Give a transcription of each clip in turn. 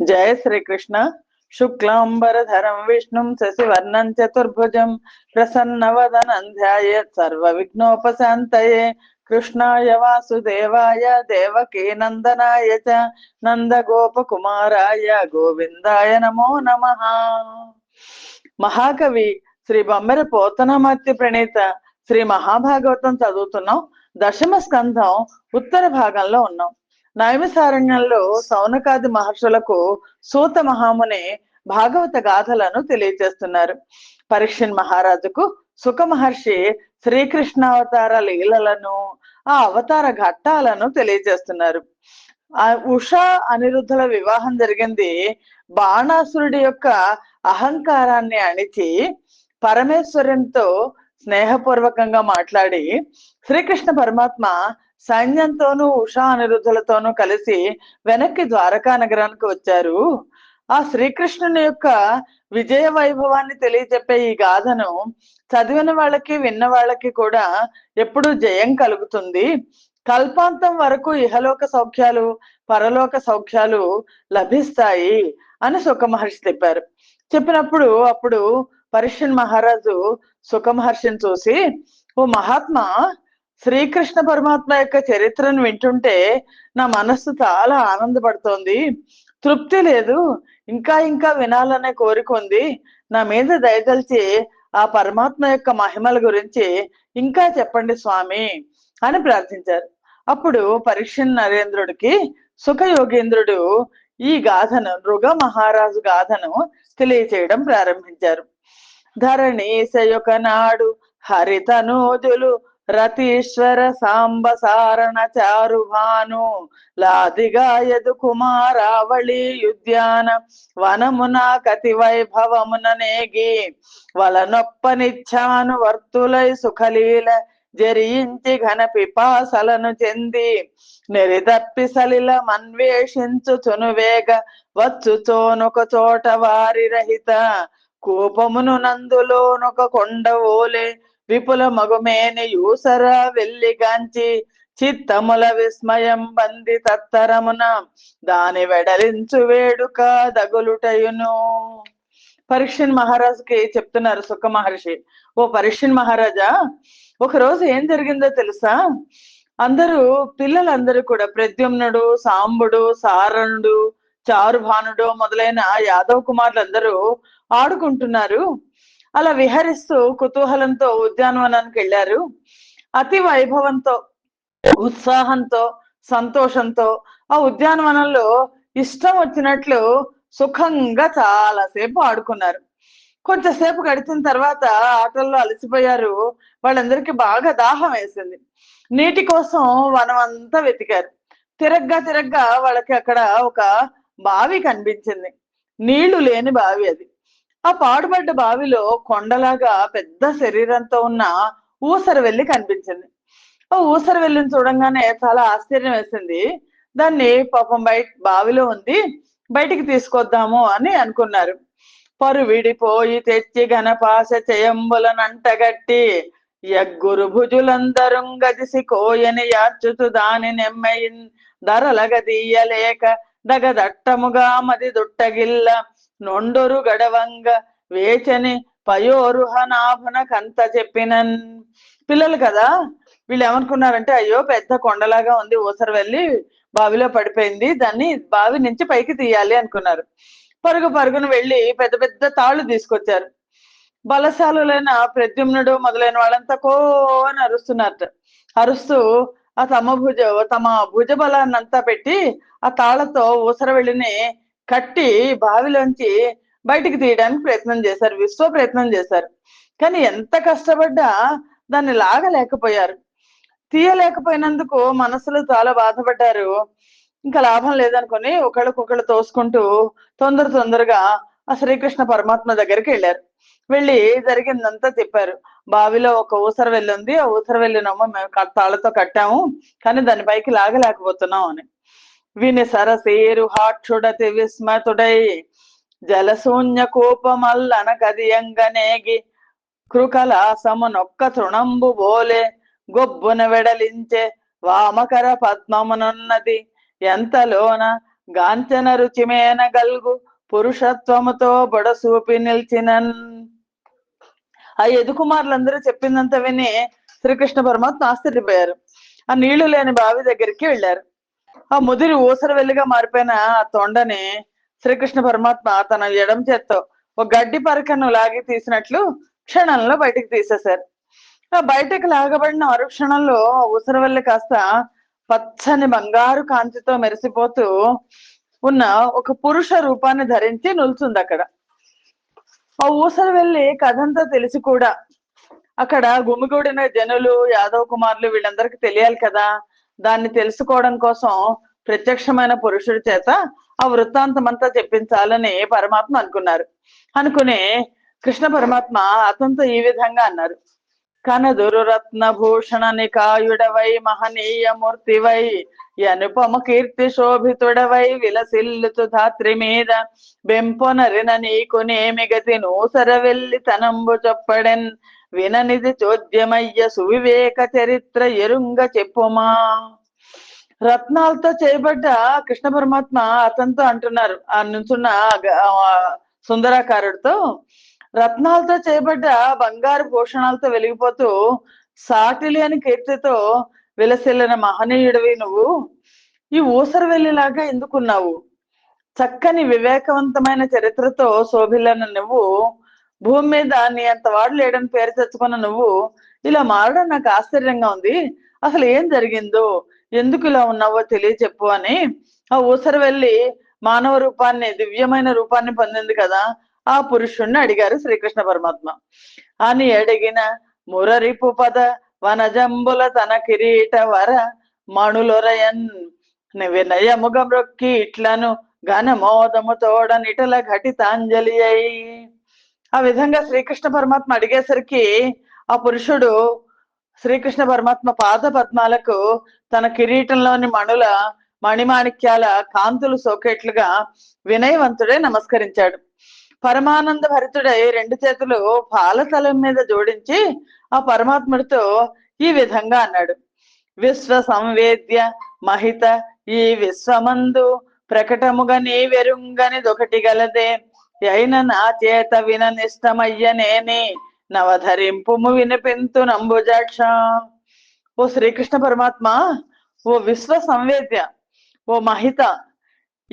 జయ శ్రీకృష్ణ. శుక్లాంబరధరం విష్ణుం శశివర్ణం చతుర్భుజం ప్రసన్నవదనం ధ్యాయేత్ సర్వ విఘ్నోపశాంతయే కృష్ణాయ వాసుదేవాయ దేవకీ నందనాయ చ నందగోపకుమారాయ గోవిందాయ నమో నమ. మహాకవి శ్రీ బొమ్మెర పోతనమర్తి ప్రణీత శ్రీ మహాభాగవతం చదువుతున్నాం. దశమ స్కంధం ఉత్తర భాగంలో ఉన్నాం. నైమిసారణ్యంలో సౌనకాది మహర్షులకు సూత మహాముని భాగవత గాథలను తెలియజేస్తున్నారు. పరీక్షన్ మహారాజుకు సుఖ మహర్షి శ్రీకృష్ణ అవతార లీలలను ఆ అవతార ఘట్టాలను తెలియజేస్తున్నారు. ఆ ఉషా అనిరుద్ధుల వివాహం జరిగింది. బాణాసురుడి యొక్క అహంకారాన్ని అణిచి పరమేశ్వరునితో స్నేహపూర్వకంగా మాట్లాడి శ్రీకృష్ణ పరమాత్మ సైన్యంతోనూ ఉషా అనిరుద్ధులతోనూ కలిసి వెనక్కి ద్వారకా నగరానికి వచ్చారు. ఆ శ్రీకృష్ణుని యొక్క విజయ వైభవాన్ని తెలియజెప్పే ఈ గాథను చదివిన వాళ్ళకి విన్న వాళ్ళకి కూడా ఎప్పుడు జయం కలుగుతుంది. కల్పాంతం వరకు ఇహలోక సౌఖ్యాలు పరలోక సౌఖ్యాలు లభిస్తాయి అని సుఖమహర్షి చెప్పారు. చెప్పినప్పుడు అప్పుడు పరిషన్ మహారాజు సుఖమహర్షిని చూసి ఓ మహాత్మా శ్రీకృష్ణ పరమాత్మ యొక్క చరిత్రను వింటుంటే నా మనస్సు చాలా ఆనందపడుతోంది. తృప్తి లేదు. ఇంకా ఇంకా వినాలనే కోరిక ఉంది. నా మీద దయదలిచి ఆ పరమాత్మ యొక్క మహిమల గురించి ఇంకా చెప్పండి స్వామి అని ప్రార్థించారు. అప్పుడు పరీక్ష నరేంద్రుడికి సుఖయోగేంద్రుడు ఈ గాథను నృగ మహారాజు గాథను తెలియచేయడం ప్రారంభించారు. ధరణీశయొక నాడు హరితనూజులు రతీశ్వర సాంబ సారణ చారు భాను లాదిగాయదు కుమారావళి ఉద్యాన వనమున కతి వైభవమున నేగి వలనొప్పనిచ్చాను వర్తులై సుఖలీల జరించి ఘన పిపాసలను చెంది నెరిదప్పి సలిల మన్వేషించు చునువేగ వచ్చుచోనొక చోట వారి రహిత కూపమును నందులోనొక కొండ ఓలే విపుల మగుమేని యూసర వెల్లిగాంచి చిత్తముల విస్మయం బంది తత్తరమున. దాని వెడలించు వేడుక దగులుటయును. పరీక్షన్ మహారాజుకి చెప్తున్నారు సుఖ మహర్షి. ఓ పరీక్షన్ మహారాజా ఒక రోజు ఏం జరిగిందో తెలుసా? అందరూ పిల్లలందరూ కూడా ప్రద్యుమ్నుడు సాంబుడు సారణుడు చారుభానుడు మొదలైన యాదవ్ కుమారులందరూ ఆడుకుంటున్నారు. అలా విహరిస్తూ కుతూహలంతో ఉద్యానవనానికి వెళ్ళారు. అతి వైభవంతో ఉత్సాహంతో సంతోషంతో ఆ ఉద్యానవనంలో ఇష్టం వచ్చినట్లు సుఖంగా చాలాసేపు ఆడుకున్నారు. కొంచెంసేపు గడిచిన తర్వాత ఆటల్లో అలసిపోయారు. వాళ్ళందరికీ బాగా దాహం వేసింది. నీటి కోసం వనం అంతా వెతికారు. తిరగ్గా తిరగ్గా వాళ్ళకి అక్కడ ఒక బావి కనిపించింది. నీళ్ళు లేని బావి అది. ఆ పాడుబడ్డ బావిలో కొండలాగా పెద్ద శరీరంతో ఉన్న ఊసర వెళ్ళి కనిపించింది. ఆ ఊసర వెళ్ళిని చూడంగానే చాలా ఆశ్చర్యం వేసింది. దాన్ని పాపం బయట బావిలో ఉంది బయటికి తీసుకొద్దాము అని అనుకున్నారు. పరు విడిపోయి తెచ్చి గణపాస చేయంబులనంటగట్టి యగ్గురు భుజులందరూ గదిసి కోయని యార్చుతు దాని నెమ్మయిన్ ధరలగదీయలేక దగదట్టముగా మది దుట్టగిల్ల నొండొరు గడవంగ వేచని పయోరుహనాభన కంత చెప్పినన్. పిల్లలు కదా వీళ్ళు ఏమనుకున్నారంటే అయ్యో పెద్ద కొండలాగా ఉంది ఊసరు వెళ్ళి బావిలో పడిపోయింది దాన్ని బావి నుంచి పైకి తీయాలి అనుకున్నారు. పరుగు పరుగును వెళ్ళి పెద్ద పెద్ద తాళ్ళు తీసుకొచ్చారు. బలశాలులైన ప్రద్యుమ్నుడు మొదలైన వాళ్ళంతా కో అని అరుస్తున్నారు అరుస్తూ ఆ తమ భుజ తమ భుజ బలాన్నంతా పెట్టి ఆ తాళ్ళతో ఊసర వెళ్ళిని కట్టి బావిలోంచి బయటికి తీయడానికి ప్రయత్నం చేశారు విశ్వ ప్రయత్నం చేశారు. కానీ ఎంత కష్టపడ్డా దాన్ని లాగలేకపోయారు. తీయలేకపోయినందుకు మనసులో చాలా బాధపడ్డారు. ఇంకా లాభం లేదనుకొని ఒకళ్ళకొకళ్ళు తోసుకుంటూ తొందర తొందరగా ఆ శ్రీకృష్ణ పరమాత్మ దగ్గరికి వెళ్ళారు. వెళ్ళి జరిగిందంతా తిప్పారు. బావిలో ఒక ఊసర వెళ్ళి ఉంది. ఆ ఊసర వెళ్ళినమ్మ మేము తాళ్ళతో కట్టాము. కానీ దాని పైకి లాగలేకపోతున్నాం అని. విని సరసేరు హాక్షుడతి విస్మతుడై. జలశూన్య కోపమల్లన కదియంగనేగి కృకలాసమునొక్క తృణంబు బోలే గొబ్బున వెడలించే వామకర పద్మమునున్నది. ఎంతలోన గాంచన రుచిమేన గల్గు పురుషత్వముతో బొడసూపి నిల్చినన్. ఆ యదుకుమారులందరూ చెప్పిందంత విని శ్రీకృష్ణ పరమాత్మ ఆశ్చర్యపోయారు. ఆ నీళ్ళు లేని బావి దగ్గరికి వెళ్ళారు. ఆ ముదిరి ఊసర వెల్లిగా మారిపోయిన ఆ తొండని శ్రీకృష్ణ పరమాత్మ తన ఎడం చేత్తో ఒక గడ్డి పరకను లాగి తీసినట్లు క్షణంలో బయటికి తీసేశారు. ఆ బయటకు లాగబడిన మరుక్షణంలో ఆ కాస్త పచ్చని బంగారు కాంతితో మెరిసిపోతూ ఉన్న ఒక పురుష రూపాన్ని ధరించి నిల్చుంది అక్కడ. ఆ ఊసర వెళ్ళి కథంతా తెలిసి కూడా అక్కడ గుమిగూడిన జనులు యాదవ్ కుమారులు వీళ్ళందరికీ తెలియాలి కదా. దాన్ని తెలుసుకోవడం కోసం ప్రత్యక్షమైన పురుషుడి చేత ఆ వృత్తాంతం అంతా చెప్పించాలని పరమాత్మ అనుకున్నారు. అనుకుని కృష్ణ పరమాత్మ అతనితో ఈ విధంగా అన్నారు. కనదురు రత్న భూషణ నికాయుడవై మహనీయ మూర్తివై అనుపమ కీర్తి శోభితుడవై విలసిల్లుతు ధాత్రి మీద బెంపొనరిన నీకు నేమిగతి నూసర వెళ్ళి తనంబు చొప్పడెన్ విననిది చోద్యమయ్య సువివేక చరిత్ర ఎరుంగ చెప్పుమా. రత్నాలతో చేయబడ్డ కృష్ణ పరమాత్మ అతనితో అంటున్నారు. ఆ నుంచున్న సుందరాకారుడితో రత్నాలతో చేయబడ్డ బంగారు భూషణాలతో వెలిగిపోతూ సాటి లేని కీర్తితో విలసిల్లిన మహనీయుడివి నువ్వు. ఈ ఊసరు వెళ్ళిలాగా ఎందుకున్నావు? చక్కని వివేకవంతమైన చరిత్రతో శోభిల్లిన నువ్వు. భూమి మీద నీ అంత వాడు లేడని పేరు తెచ్చుకున్న నువ్వు ఇలా మారడం నాకు ఆశ్చర్యంగా ఉంది. అసలు ఏం జరిగిందో? ఎందుకు ఇలా ఉన్నావో తెలియచెప్పు అని. ఆ ఊసరు వెళ్ళి మానవ రూపాన్ని దివ్యమైన రూపాన్ని పొందింది కదా. ఆ పురుషుణ్ణి అడిగారు శ్రీకృష్ణ పరమాత్మ. అని అడిగిన మురరిపు పద వనజంబుల తన కిరీట వర మణులొరయన్ వినయముగ రొక్కి ఇట్లను ఘనమోదము తోడనిటల ఘటితాంజలి అయి ఆ విధంగా శ్రీకృష్ణ పరమాత్మ అడిగేసరికి ఆ పురుషుడు శ్రీకృష్ణ పరమాత్మ పాద పద్మాలకు తన కిరీటంలోని మణుల మణిమాణిక్యాల కాంతులు సోకేట్లుగా వినయవంతుడే నమస్కరించాడు. పరమానంద భరితుడై రెండు చేతులు పాలతలం మీద జోడించి ఆ పరమాత్ముడితో ఈ విధంగా అన్నాడు. విశ్వ సంవేద్య మహిత ఈ విశ్వమందు ప్రకటముగా నీ వెరుంగనిదొకటి గలదే. అయిన నా చేత విననిష్టమయ్యనేని నవధరింపుము వినిపింతు నంబుజాక్ష. ఓ శ్రీకృష్ణ పరమాత్మ ఓ విశ్వ సంవేద్య ఓ మహిత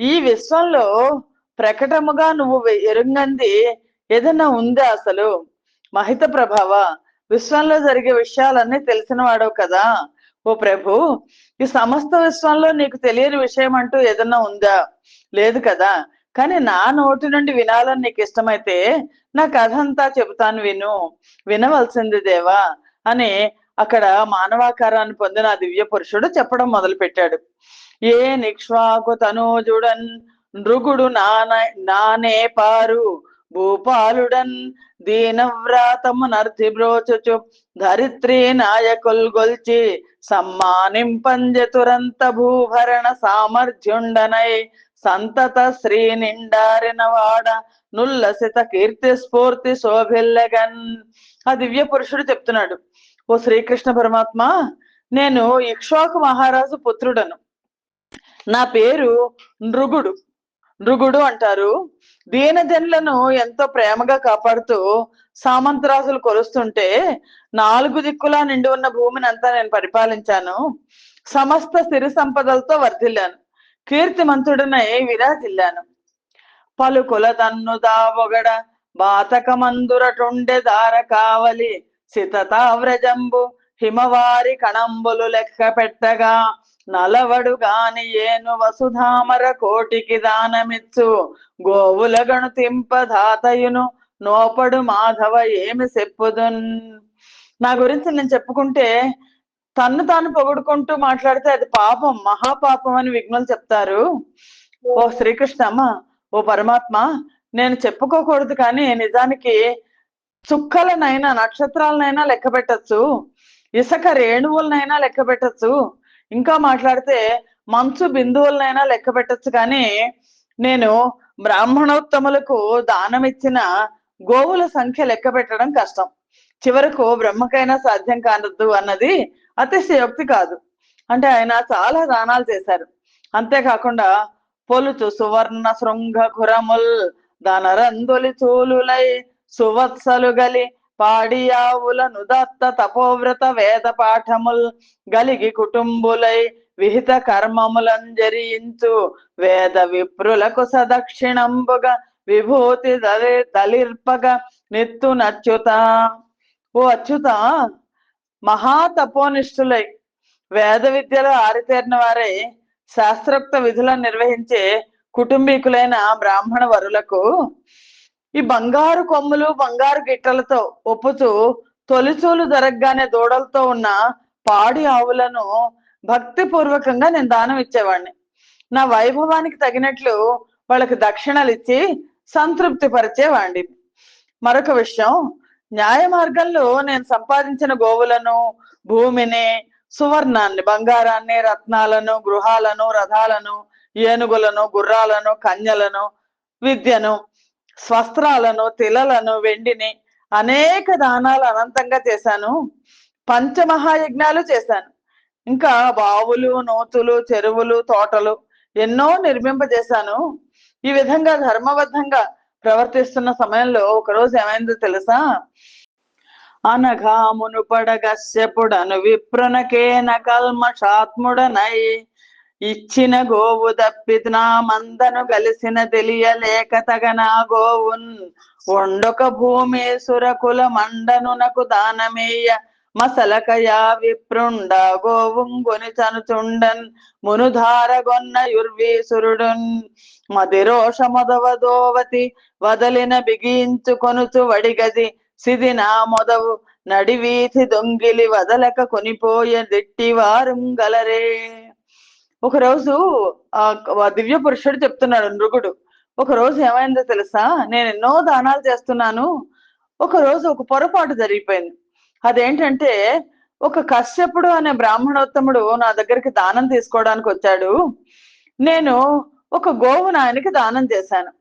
ఈ విశ్వంలో ప్రకటముగా నువ్వు ఎరుంగంది ఏదన్నా ఉందా అసలు? మహిత ప్రభావ విశ్వంలో జరిగే విషయాలన్నీ తెలిసిన వాడవు కదా? ఓ ప్రభు ఈ సమస్త విశ్వంలో నీకు తెలియని విషయం అంటూ ఏదన్నా ఉందా? లేదు కదా? కానీ నా నోటి నుండి వినాలని నీకు ఇష్టమైతే నా కథ అంతా చెబుతాను విను. వినవలసింది దేవా అని అక్కడ మానవాకారాన్ని పొందిన ఆ దివ్య పురుషుడు చెప్పడం మొదలు పెట్టాడు ఏ నిక్ష్వాకు తనూజుడన్ నృగుడు నాన నానే పారు. భూపాలుడన్ దీనవ్రాతము నర్తి బ్రోచుచు. ధరిత్రి నాయకుల్ గొల్చి. సమ్మానింపంజతురంత భూభరణ సామర్థ్యుండనై. సంతత శ్రీ నిండారిన వాడ నుల్లసిత కీర్తి స్ఫూర్తి శోభిల్లగన్. ఆ దివ్య పురుషుడు చెప్తున్నాడు ఓ శ్రీకృష్ణ పరమాత్మ నేను ఇక్ష్వాకు మహారాజు పుత్రుడను. నా పేరు నృగుడు. నృగుడు అంటారు. దీనజనులను ఎంతో ప్రేమగా కాపాడుతూ సామంతరాజులు కొలుస్తుంటే నాలుగు దిక్కులా నిండి ఉన్న భూమిని అంతా నేను పరిపాలించాను. సమస్త సిరి సంపదలతో వర్ధిల్లాను. కీర్తిమంతుడనై విరాజిల్లాను? పలుకుల తన్ను దావొగడ బాతకమందురటుండె దార కావలి సితతావ్రజంబు హిమవారి కణంబులు లెక్క పెట్టగా నలవడు గాని ఏను వసుధామర కోటికి దానమిచ్చు. గోవుల గణుతింపధాతయును నోపడు మాధవ ఏమి చెప్పుదున్? నా గురించి నేను చెప్పుకుంటే తన్ను తాను పొగుడుకుంటూ మాట్లాడితే అది పాపం మహాపాపం అని విఘ్నులు చెప్తారు. ఓ శ్రీకృష్ణమ్మ ఓ పరమాత్మ నేను చెప్పుకోకూడదు కానీ నిజానికి చుక్కలనైనా నక్షత్రాలనైనా లెక్క పెట్టచ్చు. ఇసుక రేణువులనైనా లెక్క పెట్టచ్చు. ఇంకా మాట్లాడితే మంచు బిందువులనైనా లెక్క పెట్టచ్చు. కానీ నేను బ్రాహ్మణోత్తములకు దానం ఇచ్చిన గోవుల సంఖ్య లెక్క పెట్టడం కష్టం. చివరకు బ్రహ్మకైనా సాధ్యం కానద్దు అన్నది అతిశయోక్తి కాదు. అంటే ఆయన చాలా దానాలు చేశారు. అంతేకాకుండా పొలుచు సువర్ణ శృంగ ఖురముల్ ధనరందులి చూలులై సువత్సలు గలి పాడియావులను దత్త తపోవ్రత వేద పాఠముల్ గలిగి కుటుంబులై విహిత కర్మములంజరించు వేద విప్రులకు సదక్షిణంబుగా విభూతి దలి తలిర్పగ నిత్తు నచ్యుత ఓ అచ్యుత! మహా తపోనిష్ఠులై వేద విద్యలో ఆరితేరిన వారై శాస్త్రోక్త విధులను నిర్వహించే కుటుంబీకులైన బ్రాహ్మణ వరులకు ఈ బంగారు కొమ్ములు బంగారు గిట్టలతో ఒప్పుతూ తొలిచూలు జరగగానే దూడలతో ఉన్న పాడి ఆవులను భక్తిపూర్వకంగా నేను దానం ఇచ్చేవాడిని నా వైభవానికి తగినట్లు వాళ్ళకి దక్షిణలు ఇచ్చి సంతృప్తి పరిచేవాడిని మరొక విషయం న్యాయ మార్గంలో నేను సంపాదించిన గోవులను భూమిని సువర్ణాన్ని బంగారాన్ని రత్నాలను గృహాలను రథాలను ఏనుగులను గుర్రాలను కన్యలను విద్యను స్వస్త్రాలను తిలలను వెండిని అనేక దానాలు అనంతంగా చేశాను. పంచమహాయజ్ఞాలు చేశాను. ఇంకా బావులు నూతులు చెరువులు తోటలు ఎన్నో నిర్మింపజేశాను. ఈ విధంగా ధర్మబద్ధంగా ప్రవర్తిస్తున్న సమయంలో ఒకరోజు ఏమైందో తెలుసా? అనఘా మునుపడగస్యపుడను విప్రునకేన కల్మషాత్ముడనై ఇచ్చిన గోవు దప్పిత నా మందను కలిసిన తెలియలేక తగనా గోవున్. వండొక సురకుల మండనునకు దానమేయ మసలకయా విప్రుండ గోవుంగుని చనుచుండన్ మునుధారగొన్న యుర్వీసురుడున్ మదిరోష మొదవదోవతి వదలిన బిగించుకొనుచు వడిగది సిదిన మొదవు నడివీధి దొంగిలి వదలక కొనిపోయే దిట్టి వారుంగలరే ఒకరోజు ఆ దివ్య పురుషుడు చెప్తున్నాడు నృగుడు. ఒక రోజు ఏమైందో తెలుసా? నేను ఎన్నో దానాలు చేస్తున్నాను. ఒక రోజు ఒక పొరపాటు జరిగిపోయింది. అదేంటంటే ఒక కశ్యపుడు అనే బ్రాహ్మణోత్తముడు నా దగ్గరికి దానం తీసుకోవడానికి వచ్చాడు. నేను ఒక గోవును ఆయనకి దానం చేశాను.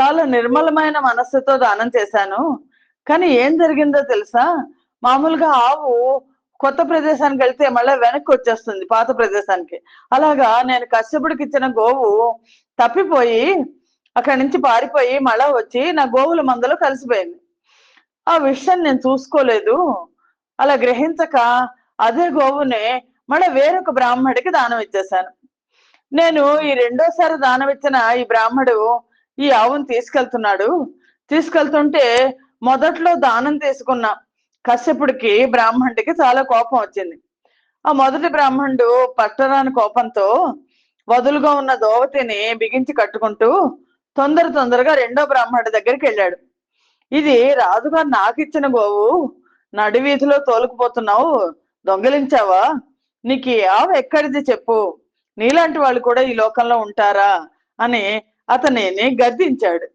చాలా నిర్మలమైన మనస్సుతో దానం చేశాను. కానీ ఏం జరిగిందో తెలుసా? మామూలుగా ఆవు కొత్త ప్రదేశానికి వెళ్తే మళ్ళీ వెనక్కి వచ్చేస్తుంది పాత ప్రదేశానికి. అలాగా నేను కశ్యపుడికి ఇచ్చిన గోవు తప్పిపోయి అక్కడి నుంచి పారిపోయి మళ్ళా వచ్చి నా గోవుల మందలో కలిసిపోయింది. ఆ విషయం నేను చూసుకోలేదు. అలా గ్రహించక అదే గోవుని మళ్ళీ వేరొక బ్రాహ్మడికి దానం ఇచ్చేశాను. నేను ఈ రెండోసారి దానం ఇచ్చిన ఈ బ్రాహ్మడు ఈ ఆవును తీసుకెళ్తున్నాడు. తీసుకెళ్తుంటే మొదట్లో దానం తీసుకున్న కశ్యపుడికి బ్రాహ్మణుడికి చాలా కోపం వచ్చింది. ఆ మొదటి బ్రాహ్మణుడు పట్టరాని కోపంతో వదులుగా ఉన్న దోవతిని బిగించి కట్టుకుంటూ తొందర తొందరగా రెండో బ్రాహ్మణుడి దగ్గరికి వెళ్ళాడు. ఇది రాజుగారు నాకు ఇచ్చిన గోవు నడి వీధిలో తోలుకుపోతున్నావు. దొంగలించావా? నీకు ఆవ ఎక్కడిది చెప్పు. నీలాంటి వాళ్ళు కూడా ఈ లోకంలో ఉంటారా? అని అతనిని గద్దించాడు.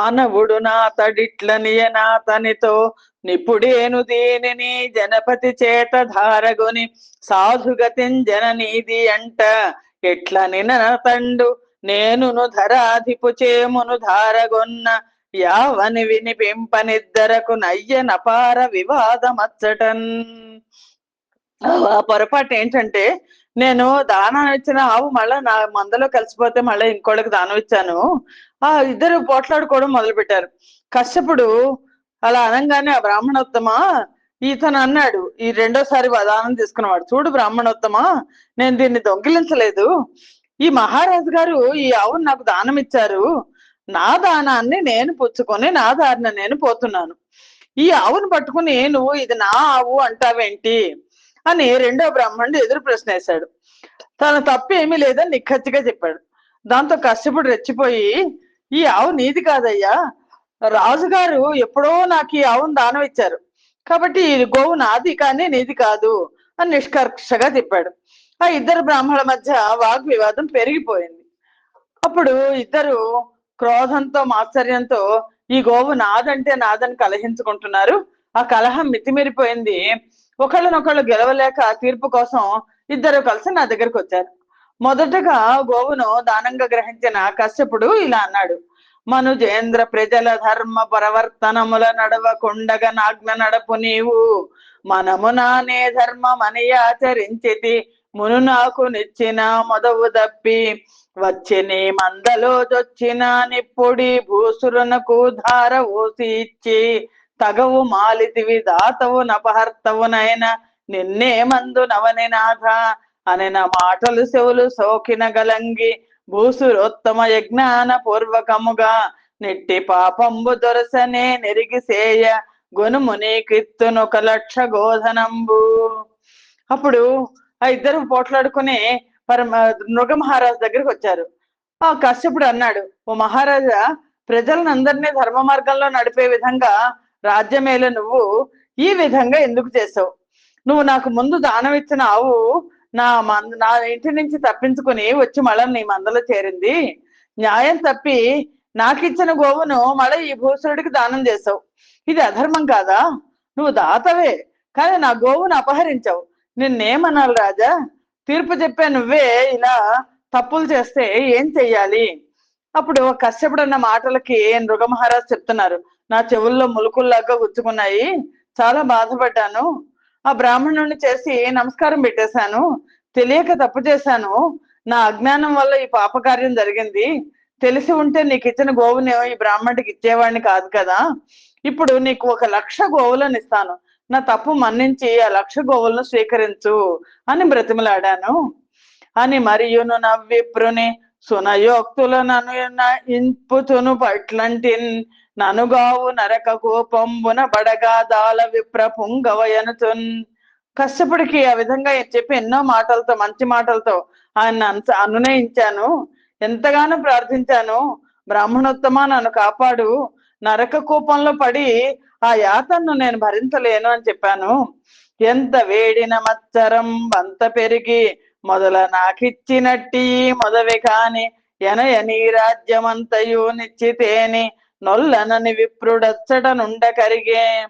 అనవుడు నాతడిట్లనియ నాతనితో నిపుడేను దీనిని జనపతి చేత ధారగొని సాధుగతిన్ జననీది అంట. ఎట్లని తండు నేనును ధరాధిపు చేమును ధారగొన్న యావని వినిపింపనిద్దరకు నయ్య నపార వివాదమచ్చటన్. పొరపాటు ఏంటంటే నేను దానం ఇచ్చిన ఆవు మళ్ళా నా మందలో కలిసిపోతే మళ్ళీ ఇంకోళ్ళకి దానం ఇచ్చాను. ఆ ఇద్దరు పోట్లాడుకోవడం మొదలు పెట్టారు కశ్యపుడు అలా అనగానే ఆ బ్రాహ్మణోత్తమ ఇతను అన్నాడు ఈ రెండోసారి దానం తీసుకున్నవాడు. చూడు బ్రాహ్మణోత్తమ నేను దీన్ని దొంగిలించలేదు. ఈ మహారాజు గారు ఈ ఆవును నాకు దానం ఇచ్చారు. నా దానాన్ని నేను పుచ్చుకొని నా దారిన నేను పోతున్నాను. ఈ ఆవును పట్టుకుని నువ్వు ఇది నా ఆవు అంటావేంటి? అని రెండో బ్రాహ్మణుడు ఎదురు ప్రశ్న వేశాడు తన తప్పు ఏమీ లేదని నిక్కచ్చిగా చెప్పాడు. దాంతో కశ్యపుడు రెచ్చిపోయి ఈ ఆవు నీది కాదయ్యా. రాజుగారు ఎప్పుడో నాకు ఈ ఆవును దానం ఇచ్చారు. కాబట్టి ఈ గోవు నాది కానీ నీది కాదు అని నిష్కర్షగా చెప్పాడు. ఆ ఇద్దరు బ్రాహ్మణుల మధ్య వాగ్వివాదం పెరిగిపోయింది. అప్పుడు ఇద్దరు క్రోధంతో మాత్సర్యంతో ఈ గోవు నాదంటే నాదని కలహించుకుంటున్నారు. ఆ కలహం మితిమీరిపోయింది. ఒకళ్ళనొకళ్ళు గెలవలేక తీర్పు కోసం ఇద్దరు కలిసి నా దగ్గరకు వచ్చారు. మొదటగా గోవును దానంగా గ్రహించిన కశ్యపుడు ఇలా అన్నాడు. మనుజేంద్ర ప్రజల ధర్మ పరవర్తనముల నడవకుండగ నాజ్ఞ నడపు నీవు. మనము నానే ధర్మమని ఆచరించితి. మును నాకు నిచ్చిన మొదవు తప్పి వచ్చిని మందలో జొచ్చిన నిప్పుడి భూసురునకు ధార ఊసి ఇచ్చి తగవు మాలితివి దాతవు నపహర్తవునైన నిన్నే మందు నవని నాథ అనిన మాటలు చెవులు సోకిన గలంగి భూసురోత్తమ యజ్ఞాన పూర్వకముగా నెట్టి పాపంబు దొరసనే నెరిగి సేయ కిత్తును ఒక లక్ష గోధనంబు. అప్పుడు ఆ ఇద్దరు పోట్లాడుకుని పరమ మహారాజు దగ్గరికి వచ్చారు. ఆ కశ్యపుడు అన్నాడు ఓ మహారాజా ప్రజలను అందరినీ ధర్మ మార్గంలో నడిపే విధంగా రాజ్యమేల నువ్వు ఈ విధంగా ఎందుకు చేసావు నువ్వు నాకు ముందు దానం ఇచ్చిన ఆవు నా మంద నా ఇంటి నుంచి తప్పించుకుని వచ్చి మళ్ళీ నీ మందలో చేరింది. న్యాయం తప్పి నాకిచ్చిన గోవును మళ్ళీ ఈ భూసురుడికి దానం చేసావు ఇది అధర్మం కాదా? నువ్వు దాతవే కానీ నా గోవును అపహరించావు. నిన్నేమనాలి రాజా? తీర్పు చెప్పే నువ్వే ఇలా తప్పులు చేస్తే ఏం చెయ్యాలి? అప్పుడు కశ్యపుడు అన్న మాటలకి నృగమహారాజు చెప్తున్నారు. నా చెవుల్లో ములుకుల్లాగా గుచ్చుకున్నాయి. చాలా బాధపడ్డాను. ఆ బ్రాహ్మణుడిని చేసి నమస్కారం పెట్టేశాను. తెలియక తప్పు చేశాను. నా అజ్ఞానం వల్ల ఈ పాపకార్యం జరిగింది. తెలిసి ఉంటే నీకు ఇచ్చిన గోవుని ఈ బ్రాహ్మణుడికి ఇచ్చేవాడిని కాదు కదా. ఇప్పుడు నీకు ఒక లక్ష గోవులను ఇస్తాను. నా తప్పు మన్నించి ఆ లక్ష గోవులను స్వీకరించు అని బ్రతిమలాడాను. అని మరియును నవ్విప్రుని సునయోక్తులను ఇంపుతును పట్లంటి ననుగావు నరక కోపంబున బడగాదాల విప్ర పుంగవయనుతున్ కష్టపడికి ఆ విధంగా చెప్పి ఎన్నో మాటలతో మంచి మాటలతో ఆయన అనునయించాను. ఎంతగానో ప్రార్థించాను. బ్రాహ్మణోత్తమ నన్ను కాపాడు. నరక కూపంలో పడి ఆ యాతను నేను భరించలేను అని చెప్పాను. ఎంత వేడిన మచ్చరం అంత పెరిగి మొదల నాకిచ్చినట్టి మొదవి కాని ఎనయ నీ రాజ్యమంతయు నిశ్చితేని నొల్లనని విప్రుడచ్చట నుండ కరిగే.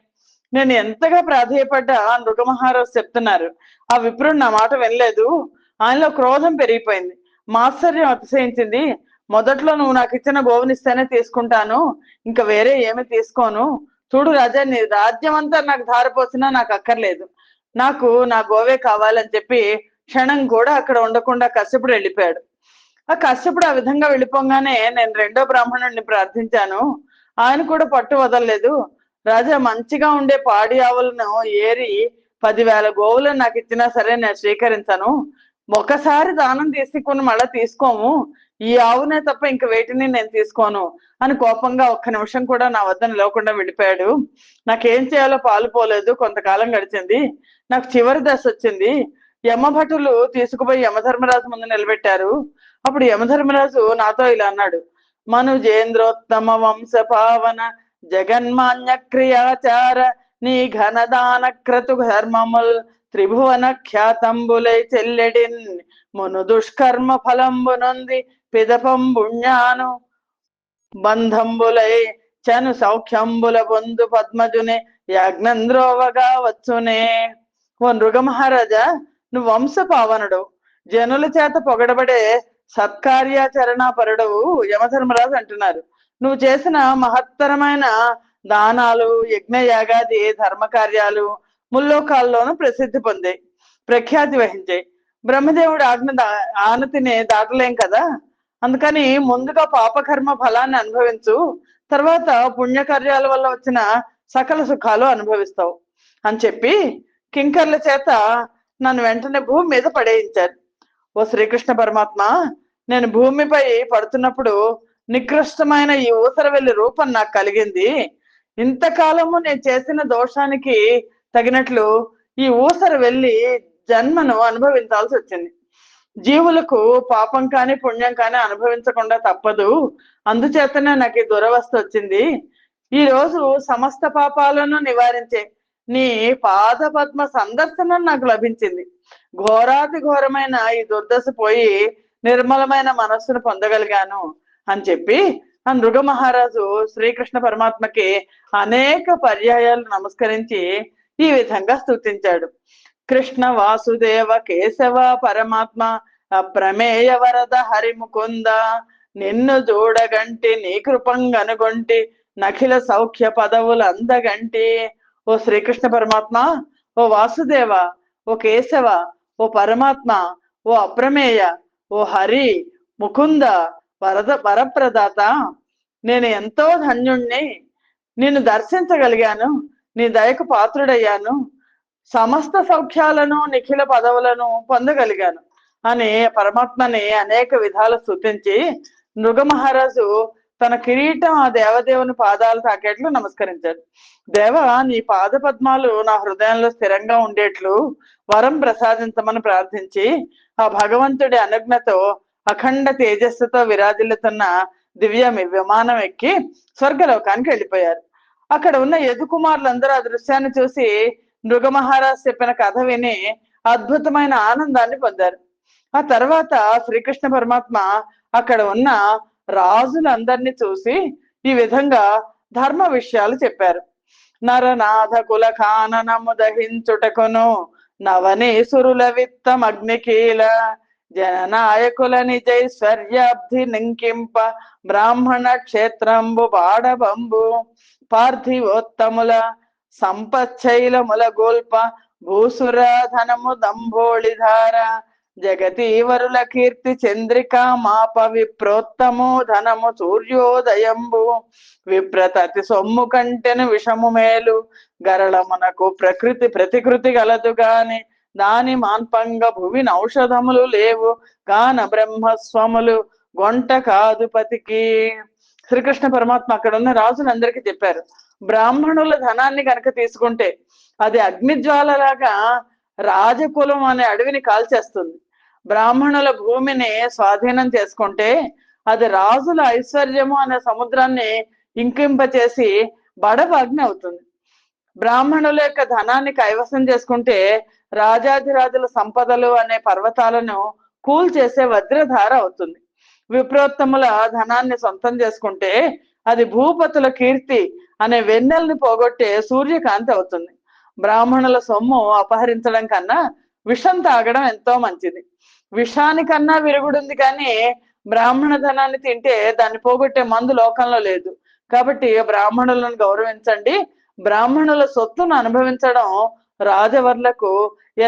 నేను ఎంతగా ప్రాధేయపడ్డా నృగమహారాజు చెప్తున్నారు. ఆ విప్రుడు నా మాట వినలేదు. ఆయనలో క్రోధం పెరిగిపోయింది. మాత్సర్యం అతిశయించింది. మొదట్లో నువ్వు నాకు ఇచ్చిన గోవునిస్తేనే తీసుకుంటాను. ఇంకా వేరే ఏమి తీసుకోను. చూడు రాజా నీ రాజ్యం అంతా నాకు ధారపోసినా నాకు అక్కర్లేదు. నాకు నా గోవే కావాలని చెప్పి క్షణం కూడా అక్కడ ఉండకుండా కశ్యపుడు వెళ్ళిపోయాడు. ఆ కశ్యపుడు ఆ విధంగా వెళ్ళిపోగానే నేను రెండో బ్రాహ్మణుడిని ప్రార్థించాను. ఆయన కూడా పట్టు వదలలేదు. రాజా మంచిగా ఉండే పాడి ఆవులను ఏరి పదివేల గోవులను నాకు ఇచ్చినా సరే నేను స్వీకరించను. ఒకసారి దానం తీసుకుని మళ్ళీ తీసుకోము. ఈ ఆవునే తప్ప ఇంక వేటిని నేను తీసుకోను అని కోపంగా ఒక్క నిమిషం కూడా నా వద్ద నిలవకుండా వెళ్ళిపోయాడు. నాకేం చేయాలో పాలు పోలేదు కొంతకాలం గడిచింది. నాకు చివరి దశ వచ్చింది. యమభటులు తీసుకుపోయి యమధర్మరాజు ముందు నిలబెట్టారు. అప్పుడు యమధర్మరాజు నాతో ఇలా అన్నాడు. మనుజేంద్రోత్తమ వంశ పావన జగన్మాన్య క్రియాచార నీ ఘనదాన క్రతు ధర్మముల్ త్రిభువన ఖ్యాతంబులై చెల్లెడిన్ మును దుష్కర్మ ఫలంబునుంది పిదపంబుణ్యాను బంధంబులై చను సౌఖ్యంబుల పొందు పద్మజుని యజ్ఞంద్రోవగా వచ్చునే ఓ నృగ మహారాజా నువ్వు వంశ పావనుడు జనుల చేత పొగడబడే సత్కార్యాచరణ పరుడవు యమధర్మరాజు అంటున్నారు. నువ్వు చేసిన మహత్తరమైన దానాలు యజ్ఞ యాగాది ధర్మ కార్యాలు ముల్లోకాల్లోనూ ప్రసిద్ధి పొందాయి. ప్రఖ్యాతి వహించాయి. బ్రహ్మదేవుడు ఆజ్ఞ దా- ఆనతిని దాటలేం కదా? అందుకని ముందుగా పాపకర్మ ఫలాన్ని అనుభవించు తర్వాత పుణ్యకార్యాల వల్ల వచ్చిన సకల సుఖాలు అనుభవిస్తావు అని చెప్పి కింకర్ల చేత నన్ను వెంటనే భూమి మీద పడేయించారు. ఓ శ్రీకృష్ణ పరమాత్మ నేను భూమిపై పడుతున్నప్పుడు నికృష్టమైన ఈ ఊసరవెల్లి రూపం నాకు కలిగింది. ఇంతకాలము నేను చేసిన దోషానికి తగినట్లు ఈ ఊసర వెళ్ళి జన్మను అనుభవించాల్సి వచ్చింది. జీవులకు పాపం కానీ పుణ్యం కానీ అనుభవించకుండా తప్పదు. అందుచేతనే నాకు ఈ దురవస్థ వచ్చింది. ఈ రోజు సమస్త పాపాలను నివారించే నీ పాద పద్మ సందర్శనం నాకు లభించింది. ఘోరాతి ఘోరమైన ఈ దుర్దశ పోయి నిర్మలమైన మనస్సును పొందగలిగాను అని చెప్పి ఆ నృగ మహారాజు శ్రీకృష్ణ పరమాత్మకి అనేక పర్యాయాలు నమస్కరించి ఈ విధంగా స్థుతించాడు కృష్ణ వాసుదేవ కేశవ పరమాత్మ అప్రమేయ వరద హరిముకుంద. నిన్ను చూడగంటి నీ కృపంగనుగొంటి నఖిల సౌఖ్య పదవులు అందగంటి ఓ శ్రీకృష్ణ పరమాత్మ ఓ వాసుదేవ ఓ కేశవ ఓ పరమాత్మ ఓ అప్రమేయ ఓ హరి ముకుంద వరద వరప్రదాత. నేను ఎంతో ధన్యుణ్ణి నిన్ను దర్శించగలిగాను నీ దయకు పాత్రుడయ్యాను సమస్త సౌఖ్యాలను నిఖిల పదవులను పొందగలిగాను. అని పరమాత్మని అనేక విధాలు స్థుతించి నృగ మహారాజు తన కిరీటం ఆ దేవదేవుని పాదాలు తాకేట్లు నమస్కరించాడు. దేవ నీ పాద పద్మాలు నా హృదయంలో స్థిరంగా ఉండేట్లు వరం ప్రసాదించమని ప్రార్థించి ఆ భగవంతుడి అనుజ్ఞతో అఖండ తేజస్సుతో విరాజిల్లుతున్న దివ్య విమానం ఎక్కి స్వర్గలోకానికి వెళ్ళిపోయారు. అక్కడ ఉన్న యదుకుమారులందరూ ఆ దృశ్యాన్ని చూసి నృగ మహారాజ్ చెప్పిన కథ విని అద్భుతమైన ఆనందాన్ని పొందారు. ఆ తర్వాత శ్రీకృష్ణ పరమాత్మ అక్కడ ఉన్న రాజులందరినీ చూసి ఈ విధంగా ధర్మ విషయాలు చెప్పారు. నరనాథ కుల కాననము దహించుటకును నవనీసురుల విత్తం అగ్నికీల జననాయకుల నిజైశ్వర్యాబ్ధి నింకింప బ్రాహ్మణ క్షేత్రంబు బాడబంబు పార్థివోత్తముల సంపచ్చైలముల గోల్ప భూసురాధనము దంభోళిధార జగతీవరుల కీర్తి చంద్రిక మాప విప్రోత్తము ధనము సూర్యోదయంబు. విప్రతతి సొమ్ము కంటెను విషము మేలు. గరళమునకు ప్రకృతి ప్రతికృతి గలదు గాని దాని మాన్పంగ భువిని ఔషధములు లేవు. గాన బ్రహ్మస్వములు గొంట కాదు పతికి. శ్రీకృష్ణ పరమాత్మ అక్కడ ఉన్న రాజులందరికీ చెప్పారు బ్రాహ్మణుల ధనాన్ని కనుక తీసుకుంటే అది అగ్నిజ్వాలలాగా రాజకులం అనే అడవిని కాల్చేస్తుంది. బ్రాహ్మణుల భూమిని స్వాధీనం చేసుకుంటే అది రాజుల ఐశ్వర్యము అనే సముద్రాన్ని ఇంకింపచేసి బడవ అవుతుంది. బ్రాహ్మణుల యొక్క ధనాన్ని కైవసం చేసుకుంటే రాజాధిరాజుల సంపదలు అనే పర్వతాలను కూల్ చేసే వజ్రధార అవుతుంది. విప్రోత్తముల ధనాన్ని సొంతం చేసుకుంటే అది భూపతుల కీర్తి అనే వెన్నెల్ని పోగొట్టే సూర్యకాంతి అవుతుంది. బ్రాహ్మణుల సొమ్ము అపహరించడం కన్నా విషం తాగడం ఎంతో మంచిది. విషానికన్నా విరుగుడుంది కానీ బ్రాహ్మణ ధనాన్ని తింటే దాన్ని పోగొట్టే మందు లోకంలో లేదు. కాబట్టి బ్రాహ్మణులను గౌరవించండి. బ్రాహ్మణుల సొత్తును అనుభవించడం రాజవర్లకు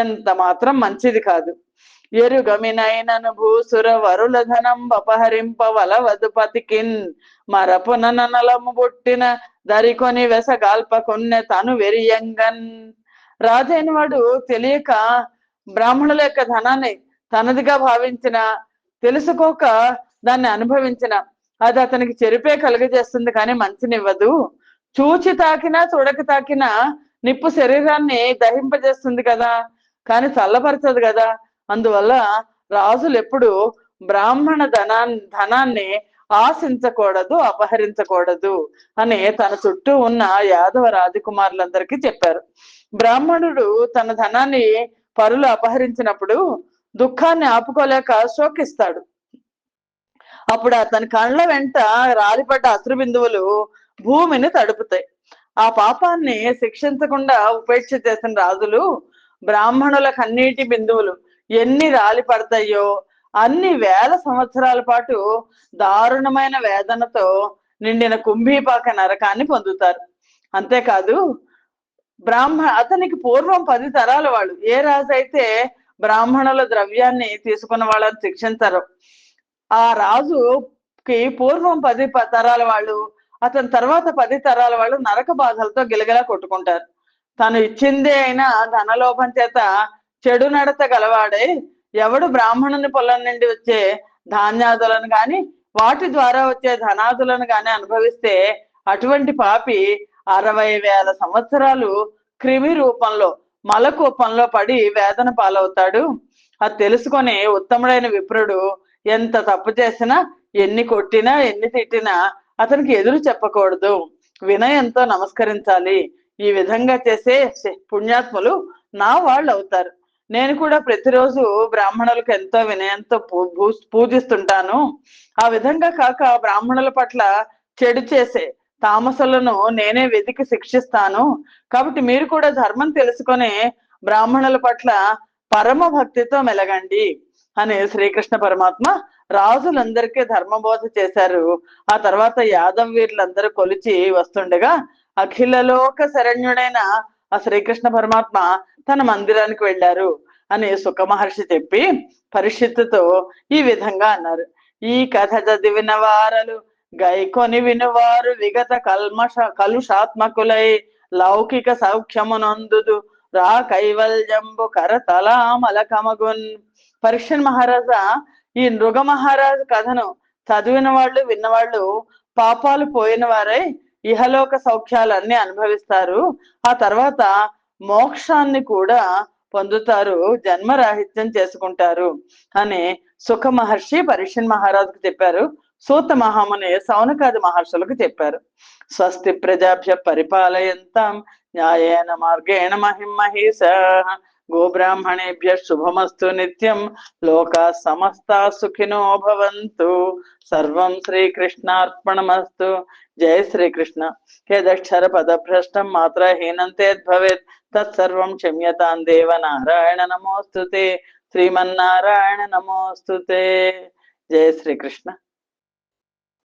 ఎంత మాత్రం మంచిది కాదు. ఎరుగమినైనను భూసుర వరుల ధనం అపహరింప వలవదుపతికిన్ మరపున నలము బొట్టిన దరికొని వెసగాల్ప కొన్నె తను వెరియంగన్. రాజైన వాడు తెలియక బ్రాహ్మణుల యొక్క ధనాన్ని తనదిగా భావించిన తెలుసుకోక దాన్ని అనుభవించిన అది అతనికి చెరిపే కలుగజేస్తుంది కానీ మంచినివ్వదు. చూచి తాకినా చూడక తాకినా నిప్పు శరీరాన్ని దహింపజేస్తుంది కదా కానీ చల్లపరచదు కదా. అందువల్ల రాజులు ఎప్పుడు బ్రాహ్మణ ధనాన్ని ధనాన్ని ఆశించకూడదు అపహరించకూడదు అని తన చుట్టూ ఉన్న యాదవ రాజకుమారులందరికీ చెప్పారు. బ్రాహ్మణుడు తన ధనాన్ని పరులు అపహరించినప్పుడు దుఃఖాన్ని ఆపుకోలేక శోకిస్తాడు. అప్పుడు అతని కళ్ళ వెంట రాలిపడ్డ అశ్రు బిందువులు భూమిని తడుపుతాయి. ఆ పాపాన్ని శిక్షించకుండా ఉపేక్ష చేసిన రాజులు బ్రాహ్మణుల కన్నీటి బిందువులు ఎన్ని రాలి పడతాయో అన్ని వేల సంవత్సరాల పాటు దారుణమైన వేదనతో నిండిన కుంభీపాక నరకాన్ని పొందుతారు. అంతేకాదు బ్రాహ్మ అతనికి పూర్వం పది తరాల వాళ్ళు ఏ రాజు అయితే బ్రాహ్మణుల ద్రవ్యాన్ని తీసుకున్న వాళ్ళని శిక్షించరు. ఆ రాజుకి పూర్వం పది ప- తరాల వాళ్ళు అతని తర్వాత పది తరాల వాళ్ళు నరక బాధలతో గిలగిలా కొట్టుకుంటారు. తను ఇచ్చిందే అయినా ధనలోభం చేత చెడు నడత గలవాడై ఎవడు బ్రాహ్మణుని పొలం నుండి వచ్చే ధాన్యాదులను గాని వాటి ద్వారా వచ్చే ధనాదులను గాని అనుభవిస్తే అటువంటి పాపి అరవై వేల సంవత్సరాలు క్రిమి రూపంలో మలకోపంలో పడి వేదన పాలవుతాడు. అది తెలుసుకొని ఉత్తముడైన విప్రుడు ఎంత తప్పు చేసినా ఎన్ని కొట్టినా ఎన్ని తిట్టినా అతనికి ఎదురు చెప్పకూడదు. వినయంతో నమస్కరించాలి. ఈ విధంగా చేసే పుణ్యాత్ములు నా వాళ్ళు అవుతారు నేను కూడా ప్రతిరోజు బ్రాహ్మణులకు ఎంతో వినయంతో పూ- పూజిస్తుంటాను. ఆ విధంగా కాక బ్రాహ్మణుల పట్ల చెడు చేసే తామసులను నేనే వెతికి శిక్షిస్తాను. కాబట్టి మీరు కూడా ధర్మం తెలుసుకొని బ్రాహ్మణుల పట్ల పరమ భక్తితో మెలగండి అని శ్రీకృష్ణ పరమాత్మ రాజులందరికీ ధర్మబోధ చేశారు. ఆ తర్వాత యాదవ వీరులందరూ కొలిచి వస్తుండగా అఖిలలోక శరణ్యుడైన ఆ శ్రీకృష్ణ పరమాత్మ తన మందిరానికి వెళ్ళారు అని సుఖ మహర్షి చెప్పి పరిషత్తుతో ఈ విధంగా అన్నారు. ఈ కథ చదివిన వారలు గైకొని వినువారు విగత కల్మష కలుషాత్మకులై లౌకిక సౌఖ్యమునందుదు. రా కైవల్యంబు కరతలామలకమగున్. పరీక్షన్ మహారాజా ఈ నృగ మహారాజు కథను చదివిన వాళ్ళు విన్నవాళ్ళు పాపాలు పోయిన వారై ఇహలోక సౌఖ్యాలన్నీ అనుభవిస్తారు. ఆ తర్వాత మోక్షాన్ని కూడా పొందుతారు జన్మరాహిత్యం చేసుకుంటారు అని సుఖ మహర్షి పరీక్షన్ మహారాజుకు చెప్పారు. సూత మహాముని సౌనకాది మహర్షులకు చెప్పారు. స్వస్తి ప్రజాభ్య పరిపాలయంతాం న్యాయేన మార్గేణ మహిమహీస గోబ్రాహ్మణేభ్య శుభమస్తు నిత్యం లోకా సమస్తా సుఖినో భవంతు. సర్వం శ్రీకృష్ణార్పణమస్తు. జయ శ్రీకృష్ణ. యదక్షర పదభ్రష్టం మాత్రహీనంతే భవేత్ తత్సర్వం క్షమ్యతాం దేవ నారాయణ నమోస్తుతే. శ్రీమన్నారాయణ నమోస్తుతే. జయ శ్రీకృష్ణ.